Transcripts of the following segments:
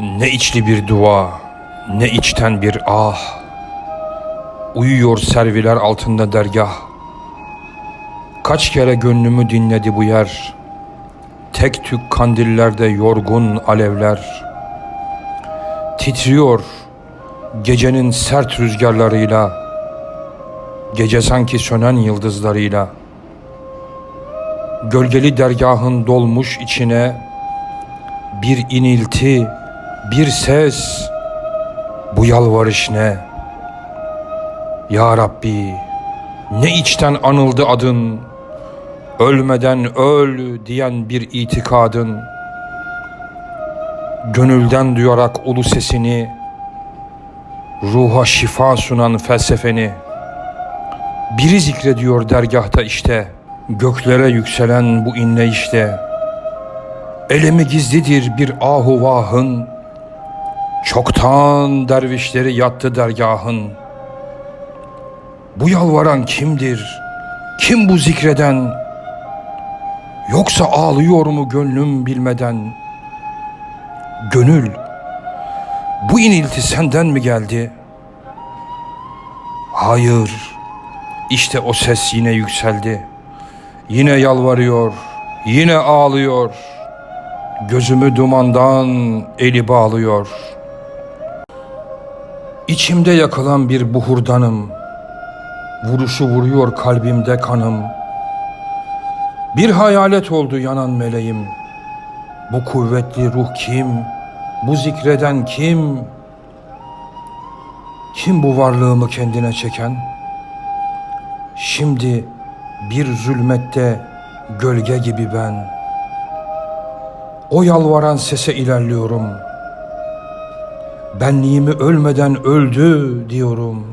Ne içli bir dua, ne içten bir ah. Uyuyor serviler altında dergah. Kaç kere gönlümü dinledi bu yer. Tek tük kandillerde yorgun alevler. Titriyor gecenin sert rüzgarlarıyla. Gece sanki sönen yıldızlarıyla. Gölgeli dergahın dolmuş içine bir inilti, bir ses. Bu yalvarış ne? Ya Rabbi, ne içten anıldı adın, ölmeden öl diyen bir itikadın. Gönülden duyarak ulu sesini, ruha şifa sunan felsefeni. Biri zikrediyor dergahta işte, göklere yükselen bu inleyişte. Elemi gizlidir bir ahu vahın, çoktan dervişleri yattı dergahın. Bu yalvaran kimdir? Kim bu zikreden? Yoksa ağlıyor mu gönlüm bilmeden? Gönül, bu inilti senden mi geldi? Hayır, işte o ses yine yükseldi. Yine yalvarıyor, yine ağlıyor. Gözümü dumandan eli bağlıyor. İçimde yakılan bir buhurdanım. Vuruşu vuruyor kalbimde kanım. Bir hayalet oldu yanan meleğim. Bu kuvvetli ruh kim? Bu zikreden kim? Kim bu varlığımı kendine çeken? Şimdi bir zulmette gölge gibi ben. O yalvaran sese ilerliyorum. Benliğimi ölmeden öldü diyorum.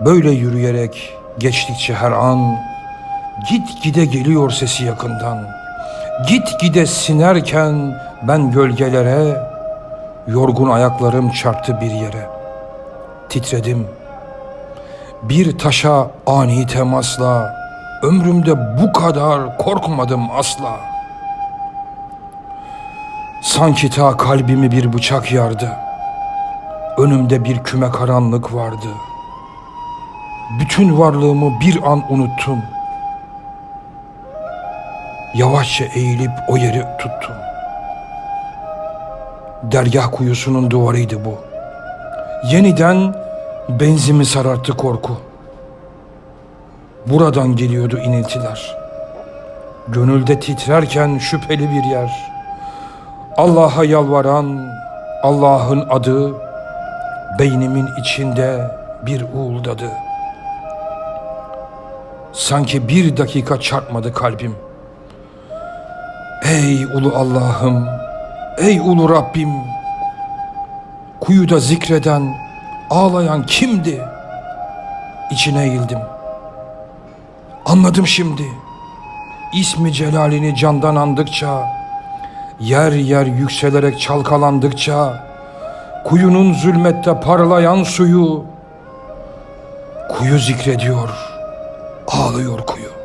Böyle yürüyerek geçtikçe her an git gide geliyor sesi yakından. Git gide sinerken ben gölgelere yorgun ayaklarım çarptı bir yere. Titredim. Bir taşa ani temasla ömrümde bu kadar korkmadım asla. Sanki ta kalbimi bir bıçak yardı. Önümde bir küme karanlık vardı. Bütün varlığımı bir an unuttum. Yavaşça eğilip o yeri tuttum. Dergah kuyusunun duvarıydı bu. Yeniden benzimi sararttı korku. Buradan geliyordu iniltiler. Gönülde titrerken şüpheli bir yer. Allah'a yalvaran Allah'ın adı beynimin içinde bir uğuldadı. Sanki bir dakika çarpmadı kalbim. Ey ulu Allah'ım, ey ulu Rabbim, kuyuda zikreden, ağlayan kimdi? İçine eğildim. Anladım şimdi. İsmi celalini candan andıkça, yer yer yükselerek çalkalandıkça, kuyunun zulmette parlayan suyu, kuyu zikrediyor, ağlıyor kuyu.